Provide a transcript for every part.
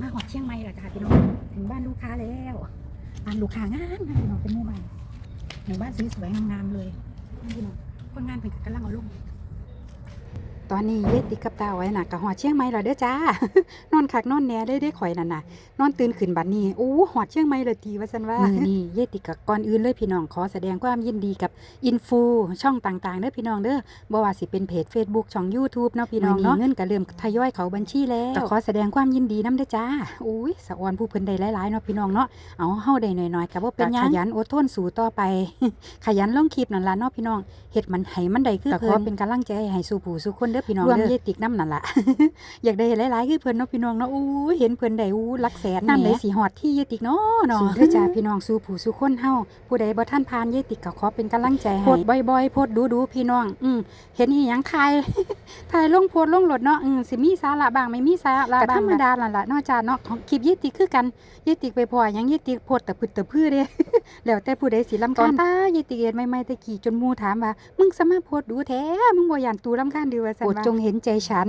มาหอดเชียงใหม่และจ้าพี่น้อง ถึงบ้านลูกค้าแล้วบ้านลูกค้างามนะพี่น้องเป็นหมู่บ้านหมู่บ้านสวยๆงามๆเลยพี่น้องคนงานเป็นก็กำลังเอาลง ตอนนี้เย็ดติกกับตาไว้น่ะกะหอดเชียงใหม่แล้วเด้อจ้านอนคักนอนแหน่ได้ได้ข่อยนั่นน่ะนอนตื่นขึ้นบัดนี้อู้หอดเชียงใหม่เลยทีว่าซั่นว่ามื้อนี้เย็ดติกกับก่อนอื่นเลยพี่น้องขอแสดงความยินดีกับอินฟูช่องต่างๆเด้อพี่น้องเด้อบ่ว่าสิเป็นเพจ Facebook ช่อง YouTube เนาะพี่น้องเนาะเงินก็เริ่มทยอยเข้าบัญชีแล้วก็ขอแสดงความยินดีนำเด้อจ้าอุ้ยสะออนผู้เพิ่นได้หลายๆเนาะพี่น้องเนาะเอาเฮาได้หน่อยๆก็บ่เป็นหยังขยันอดทนสู้ต่อไป ขยันลงคลิปนั่นล่ะเนาะพี่น้องเฮ็ดมันให้มันได้คือเพิ่นก็ขอเป็นกำลังใจให้สู่ผู้สู่คนเด้อพี่น้องเด้อรวมเยติกน้ำนั่นล่ะอยากได้หลายๆคือเพิ่นเนาะพี่น้องเนาะอู้ยเห็นเพิ่นได้อู้หลักแสนนั่นได้สิฮอดที่เยติกเนาะเนาะสู้เด้อจ้าพี่น้องสู่ผู้สู่คนเฮาผู้ใดบ่ทันผ่านเยติกก็ขอเป็นกำลังใจให้โพดบ่อยๆโพดดูๆพี่น้อง อืมเห็นอีหยังทายถ่ายลงโพสต์ลงรถเนาะอืมสิมีสาระบ้างไม่มีสาระบ้างก็ธรรมดาล่ะล่ะเนาะจ้าเนาะของคลิปเยติกคือกันเยติกไปพอหยังเยติกโพสต์แต่พึดแต่พื้อเด้แล้วแต่ผู้ใดสิรำคาญตาเยติกเอ็ดใหม่ๆตะกี้จนหมู่ถามว่ามึงสามารถโพสต์ดูแท้มึงบ่ย่านตูรำคาญดีว่าซั่นว่าโปรดจงเห็นใจฉัน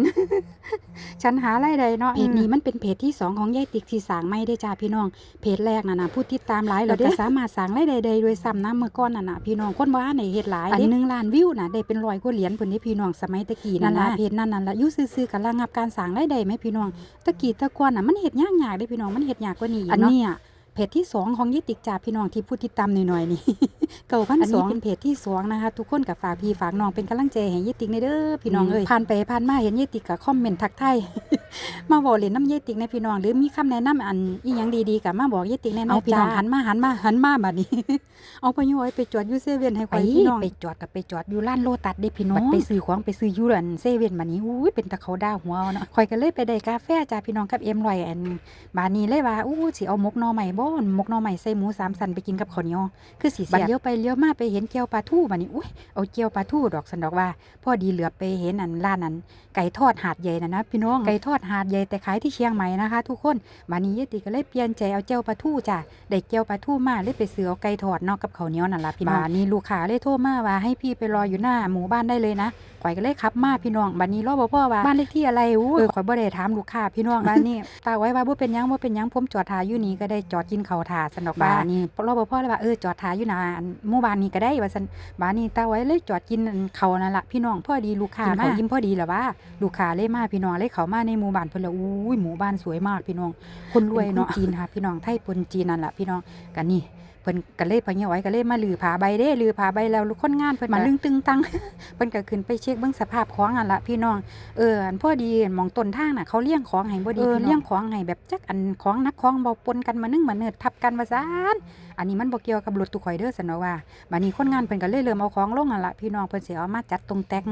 ฉันหารายได้เนาะเพจนี้มันเป็นเพจที่สองของยายติ๊กที่สร้างไม่ได้จ้าพี่น้อง เพจแรกน่ะนะผู้ติดตามหลายแล้วก็สามารถสร้างรายได้ได้โดวยซ้ำนะเมื่อก่อนน่ะนะพี่น้องคนว่าในเฮ็ดหลายอันหนึ่งล้านวิวน่ะได้เป็นร้อยกว่าเหรียญเพิ่นนี่พี่น้องสมัยตะกี้นั่นล่ะเพจนั้นนั่นล่ะอยู่ซื่อๆกับระงับการสร้างรายได้ไหมพี่น้องตะกี้ตะก่อนน่ะมันเฮ็ดยากๆเด้พี่น้องมันเฮ็ดยากกว่านี้อีกเนาะอันนี้อะเพจที่สองของยายติ๊กจ้าพี่น้องที่ผู้ติดตามหน่อยๆนี่ เก่าพันสองเป็นเพจที่สองนะคะ ทุกคนกับฝากพี่ฝากน้องเป็นกำลังใจให้ยายติ๊กในเด้อพี่น้องเอ้ยผ่านไปผ่านมาเห็นยายติ๊กกับคอมเมนต์ทักทายมาบอกเล่นน้ำยายติ๊กในพี่น้องหรือมีคำแนะนำอันอีหยังดีๆกับมาบอกยายติ๊กแน่นอนเอาพี่น้องหันมาหันมาหันมาบัดนี้ เอาไปย้อยไปจอดอยู่เซเว่นให้ข่อยพี่น้องไปจอดกับไปจอดอยู่ร้านโลตัสเด้พี่น้องไปซื้อของไปซื้ออยู่ร้านเซเว่นบัดนี้อุ้ยเป็นตะเขาด่าหัวเอาเนาะข่อยก็เลยไปได้กาแฟจ้าพี่น้องกับเอ็มลอยอันบาดนี้เลยว่าอู้สิเอาหมกหน่อใหม่บ่หมกหน่อใหม่ใส่หมูสามสันไปกินกับข้าวเหนียวคือสิเสียบัดเลี้ยวไปเลี้ยวมาไปเห็นเกี๊ยวปลาทูบัดนี้อุ้ยเอาเกี๊ยวปลาทูดอกสันดอกว่าพอดีเหลือไปเห็นอันร้านนั้น ไก่ทอดหาดใหญ่นะนะพี่น้องไก่ทอดหาดใหญ่แต่ขายที่เชียงใหม่นะคะ ทุกคนบัดนี้ยายติก็เลยเปลี่ยนใจเอาเจียวปลาทูจ้ะได้เจียวปลาทูมาเลยไปซื้อเอาไก่ทอดเนอกกับข้าวเหนียวนั่นล่ะพี่น้องบัดนี้ลูกค้าเลยโทรมาว่าให้พี่ไปรออยู่หน้าหมู่บ้านได้เลยนะข่อยก็เลยขับมาพี่น้องบัดนี้รอบพ่อว่าบ้านเลขที่อะไรอู้เออข่อยบ่ได้ถามลูกค้าพี่น้องบัดนี้ตาไว้ว่าบ่เป็นหยังบ่เป็นหยังผมจอดทาอยู่นี่ก็ได้จอดกินข้าวทาสนอกบ้านนี้รอบพ่อเลยว่าเออจอดทาอยู่หน้าหมู่บ้านนี้ก็ได้ว่าซั่นบ้านนี้ตาไว้เลยจอดกินข้าวนั่นล่ะพี่น้องพอดีลูกค้ามายิ้มพอดีล่ะว่าลูกค้าเลยมาพี่น้องเลยเขามาในหมู่บ้านเพิ่นละอุ้ยหมู่บ้านสวยมากพี่น้อง คนรวยเนาะจีนค่ะพี่น้องไทยปนจีนนั่นแหละพี่น้องกันนี่เพิ่นก็เลยพะเหี่ยวไว้ก็เลยมาลือผาใบเด้ลือผาใบแล้วคนงานเพิ่นมาลึงตึงตังเพิ่นก็ขึ้นไปเช็คเบิ่งสภาพของนั่นละพี่น้องเอออันพอดีหมองต้นทางน่ะเขาเลี้ยงของให้บ่ดีพี่น้องเลี้ยงของให้แบบจักอันของนักของเบาปนกันมานึงมาเนิดทับกันว่าซานอันนี้มันบ่เกี่ยวกับรถตุข่อยเด้อซั่นเนาะว่าบัดนี้คนงานเพิ่นก็เลยเริ่มเอาของลงนั่นละพี่น้องเพิ่นสิเอามาจัดตรงแต่ง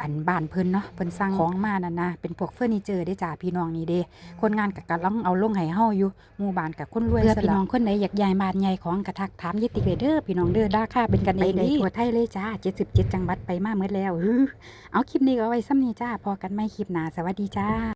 อันบ้านเพิ่นเนาะเพิ่นสั่งของมานั่นนะเป็นพวกเฟอร์นิเจอร์เด้จ้าพี่น้องนี่เด้คนงานกับกำลังเอาลงให้เฮาอยู่หมู่บ้านกับคนรวยเพื่อซะพี่แล้วน้องคนไหนอยากย้ายบ้านใหญ่ของกระทักถามยายติ๊กเลยเด้อพี่น้องเด้อราคาเป็นกันไปเองได้ดีทั่วไทยเลยจ้า77จังหวัดไปมาเมดแล้วเอาคลิปนี้ก็เอาไว้ซ้ำนี้จ้าพอกันไม่คลิปหน้าสวัสดีจ้า